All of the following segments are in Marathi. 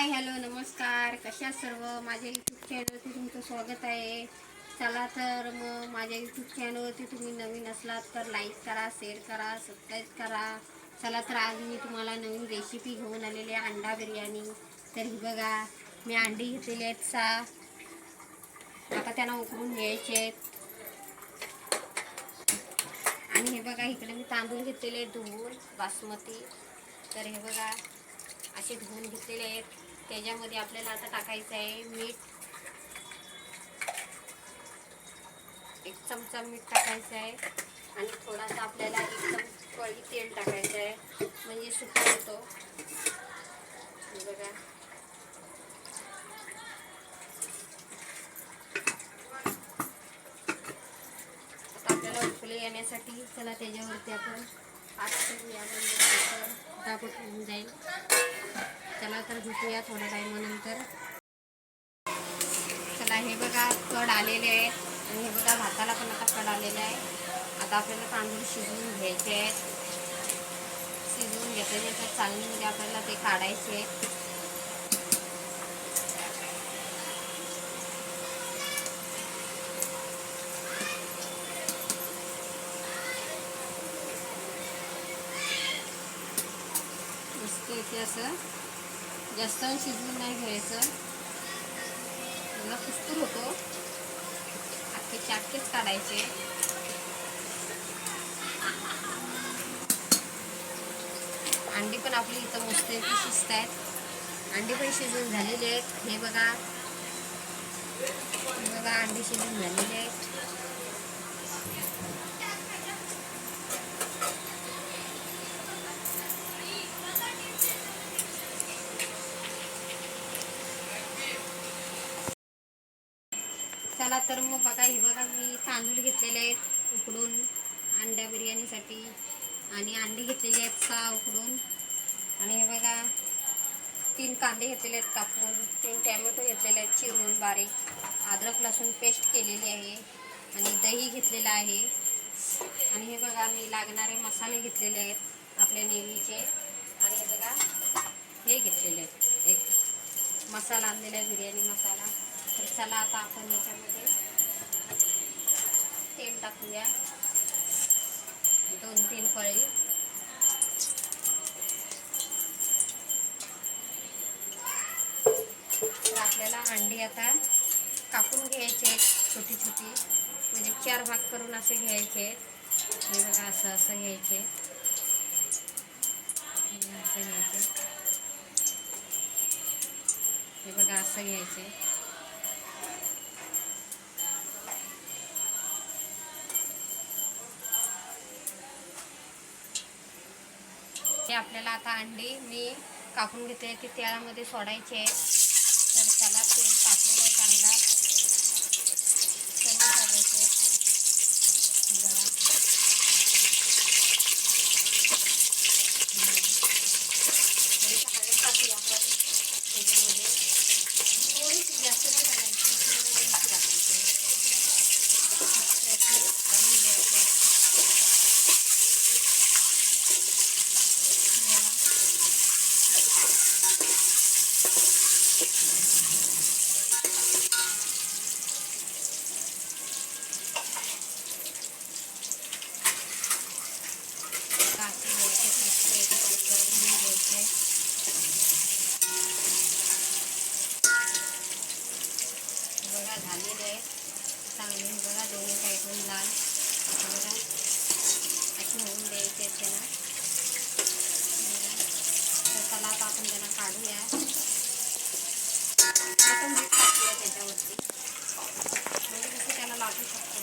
हाय हॅलो नमस्कार. कशा सर्व? माझ्या यूट्यूब चॅनलवरती तुमचं स्वागत आहे. चला तर मग माझ्या यूट्यूब चॅनलवरती तुम्ही नवीन असलात तर लाईक करा शेअर करा सबस्क्राईब करा. चला तर आज मी तुम्हाला नवीन रेसिपी घेऊन आलेली आहे अंडा बिर्याणी. तर ही बघा मी अंडी घेतलेली आहेत सा. आता त्यांना उकळून घ्यायचे आहेत. आणि हे बघा इकडे मी तांदूळ घेतलेले आहेत धुवून बासमती. तर हे बघा असे धुवून घेतलेले आहेत. त्याच्यामध्ये आपल्याला आता टाकायचं आहे मीठ. एक चमचा मीठ टाकायचं आहे. आणि थोडासा आपल्याला एक चमची तेल टाकायचं आहे. म्हणजे सुका होतो. बघा. आता आपल्याला उकळी येण्यासाठी चला त्याच्यावरती आपण पाच करूया होऊन जाईल. चला तर भेटूया थोड्या टायमानंतर. चला हे बघा कड आलेले आहेत. आणि हे बघा भाताला पण आता कड आलेला आहे. आता आपल्याला तांदूळ शिजवून घ्यायचे आहेत. शिजवून घेतल्यानंतर चालणीमध्ये आपल्याला ते काढायचे इथे असं. जास्त शिजवून नाही घ्यायचं. मला कुस्तूर होतो. अख्खे चाटकेच काढायचे. अंडी पण आपली इथं मस्त इथे शिजत आहेत अंडी पण शिजून झालेली आहेत. हे बघा. बघा अंडी शिजून झालेली आहेत चला तर मग बघा हे बघा मी तांदूळ घेतलेले आहेत उकडून अंड्या बिर्याणीसाठी. आणि अंडी घेतलेली आहेत सहा उकडून. आणि हे बघा तीन कांदे घेतलेले आहेत कापून तीन टॅमॅटो घेतलेले आहेत चिरून बारीक. अद्रक लसूण पेस्ट केलेली आहे. आणि दही घेतलेलं आहे. आणि हे बघा मी लागणारे मसाले घेतलेले आहेत आपल्या नेहमीचे. आणि हे बघा हे घेतलेले आहेत. एक मसाला आणलेला आहे बिर्याणी मसाला. तर चला आता आपण याच्यामध्ये तेल टाकूया. दोन तीन पळी तर आपल्याला अंडी आता कापून घ्यायचे छोटी छोटी म्हणजे चार भाग करून असे घ्यायचे हे बघा असं असं घ्यायचे असं घ्यायचे हे बघा असं घ्यायचे हे आपल्याला आता अंडी मी कापून घेतले ती तेलामध्ये सोडायची आहे तर त्याला तेल टाकलेलं आहे चांगला सर्व सोडायचे बघा थोडीशी हळद टाकूया आपण त्याच्यामध्ये थोडीशी जास्त नाही टाकायची थोडीशी टाकायची त्याची हळद घ्यायची बघा. काठी घ्यायचे मस्त एकदम गरम घ्यायचे बघा झालेले आहे चांगले हे बघा दोन्ही साईडून लाल हे बघा अशी होऊन द्यायचे आहेत त्यांना हे बघा. तर चला आता आपण त्यांना काढूया आपण मीठ टाकूया त्याच्यावरती म्हणजे कसं त्याला लागू शकतो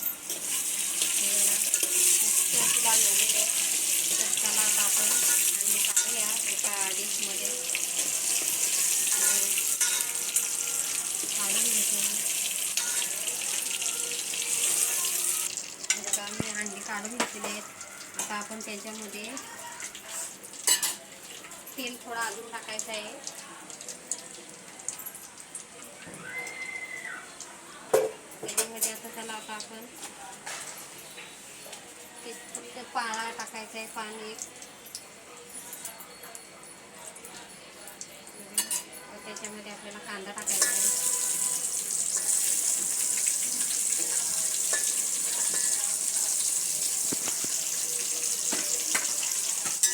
हे बघा मस्त अशी लाल झालेली आहे तर त्याला आता आपण अंडी काढूया एका डिशमध्ये काढून घेते मी. हे बघा मी अंडी काढून घेतलेले आहेत. आता आपण त्याच्यामध्ये तेल थोडा अजून टाकायचं आहे. त्याच्यामध्ये आता त्याला आता आपण ते फक्त पाळा टाकायचा आहे पाणी त्याच्यामध्ये आपल्याला कांदा टाकायचा आहे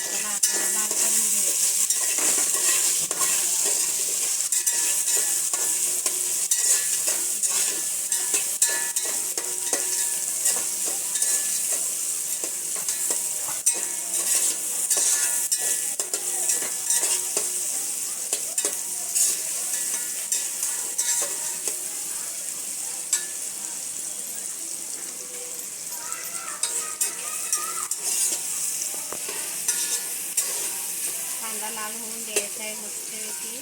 त्याला आपल्याला लाल करून घ्यायचं आहे कांदा लाल होऊन द्यायचा आहे मस्तपैकी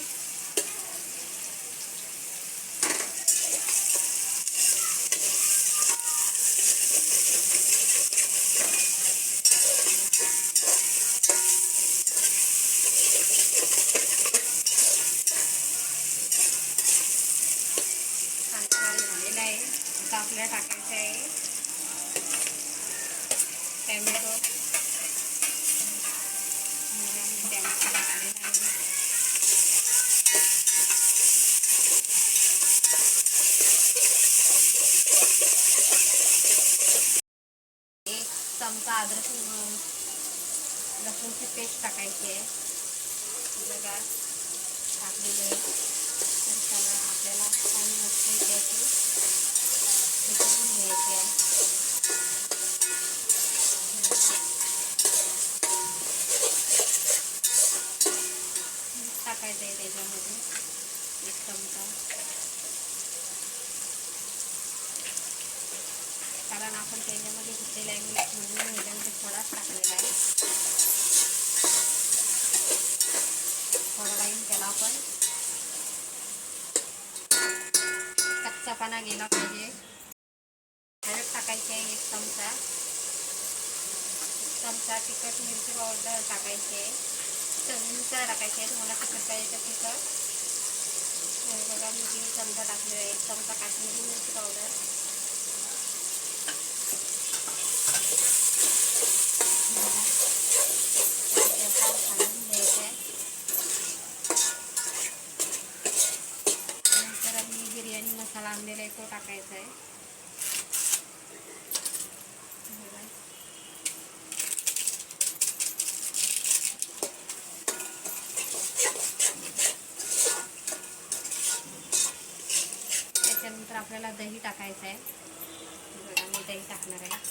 कांदा लाल झालेला आहे आता आपल्याला टाकायचं आहे टॅमॅटो टॅमॅटो टाकलेला आहे एक चमचा अद्रक लसूणची पेस्ट टाकायची आहे. बघा टाकलेली आहे. तर त्याला आपल्याला आणि मस्त त्याची घ्यायची आहे मीठ टाकायचं आहे त्याच्यामध्ये एक चमचा कारण आपण त्याच्यामध्ये घेतलेला आहे मी म्हणून ह्याच्यामध्ये थोडाच टाकलेला आहे. थोडा राहील त्याला आपण. कच्चापणा गेला पाहिजे. हळद टाकायची आहे एक चमचा. चमचा तिखट मिरची पावडर टाकायची आहे. चवीनुसार टाकायची आहे. तुम्हाला तिखट पाहिजे तर तिखट. बघा मी तीन चमचा टाकलेला आहे. एक चमचा काश्मीरी मिरची पावडर त्याचा घालून घ्यायचं आहे नंतर मी बिर्याणी मसाला आणलेला आहे. तो टाकायचा आहे त्याच्यानंतर आपल्याला दही टाकायचं आहे. बघा मी दही टाकणार आहे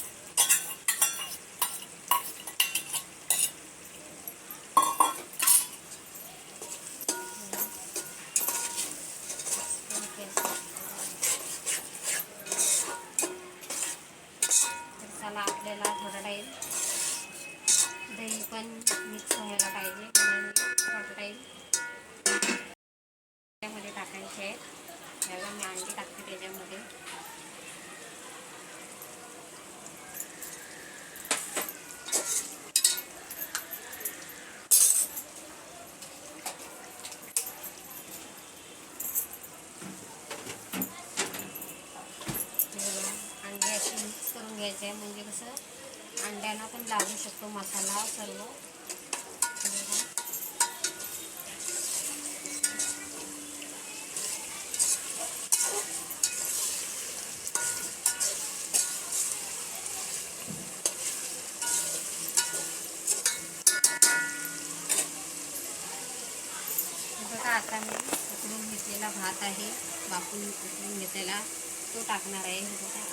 तर चला आपल्याला थोडा टाईम दही पण मिक्स व्हायला पाहिजे म्हणून थोडा टाईम त्यामध्ये टाकायचे आहे त्याला मी अंडी टाकते त्याच्यामध्ये अंडे असे मिक्स करून घ्यायचे आहे म्हणजे कसं अंड्यांना पण लागू शकतो मसाला सर्व हे बघा. हे बघा आता मी उकडून घेतलेला भात आहे. वाफून उकडून घेतलेला तो टाकणार आहे. हे बघा.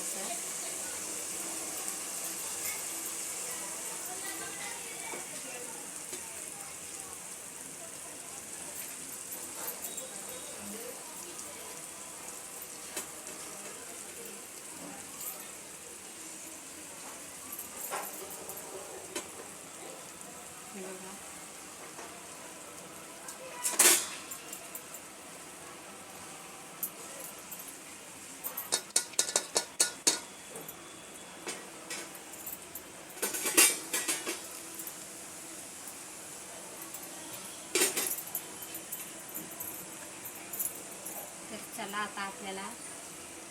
आता आपल्याला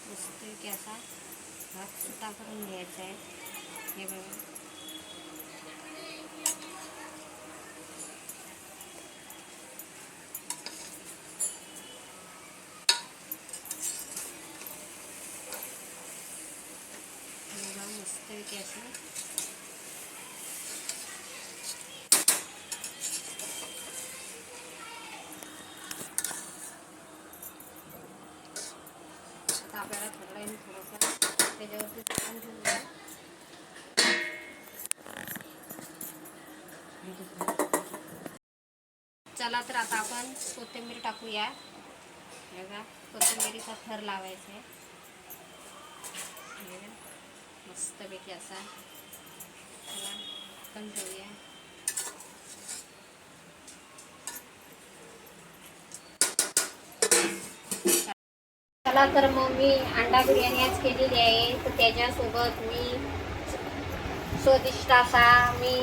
मस्त असा भात सुद्धा करून घ्यायचा आहे. हे बघा. मस्त असं. चला तर आता आपण कोथिंबीर टाकूया. बघा कोथिंबीरीचा थर लावायचा आहे. मस्तपैकी असा. चला पण ठेवूया चला तर मग मी अंडा बिर्याणी आज केलेली आहे. तर त्याच्यासोबत मी स्वादिष्ट असा मी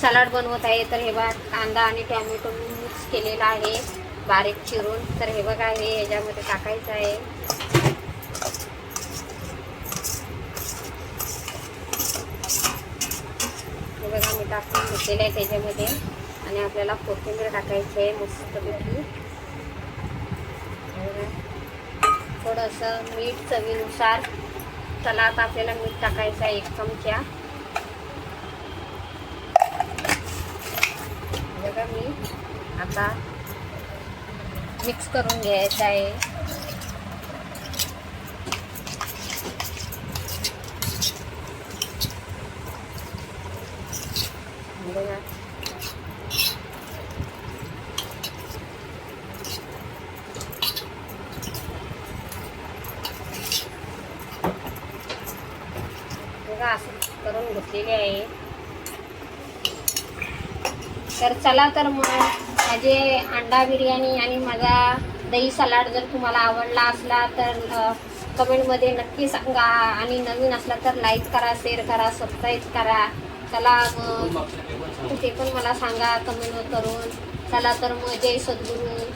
सलाड बनवत आहे. तर हे बघा कांदा आणि टॅमॅटो मिक्स केलेला आहे. बारीक चिरून. तर हे बघा हे ह्याच्यामध्ये टाकायचं आहे. हे बघा मी टाकून घेतलेलं आहे त्याच्यामध्ये. आणि आपल्याला कोथिंबीर टाकायची आहे मस्तपैकी. थोडंसं मीठ चवीनुसार. सलाद आपल्याला मीठ टाकायचं आहे एक चमचा बघा मी आता मिक्स करून घ्यायचं आहे. बघा. असं करून घेतलेली आहे. तर चला तर मग माझे अंडा बिर्याणी आणि माझा दही सलाड जर तुम्हाला आवडला असला तर कमेंटमध्ये नक्की सांगा. आणि नवीन असला तर लाईक करा शेअर करा सबस्क्राईब करा. चला मग ते पण मला सांगा कमेंट करून. चला तर मग जय सद्गुरू.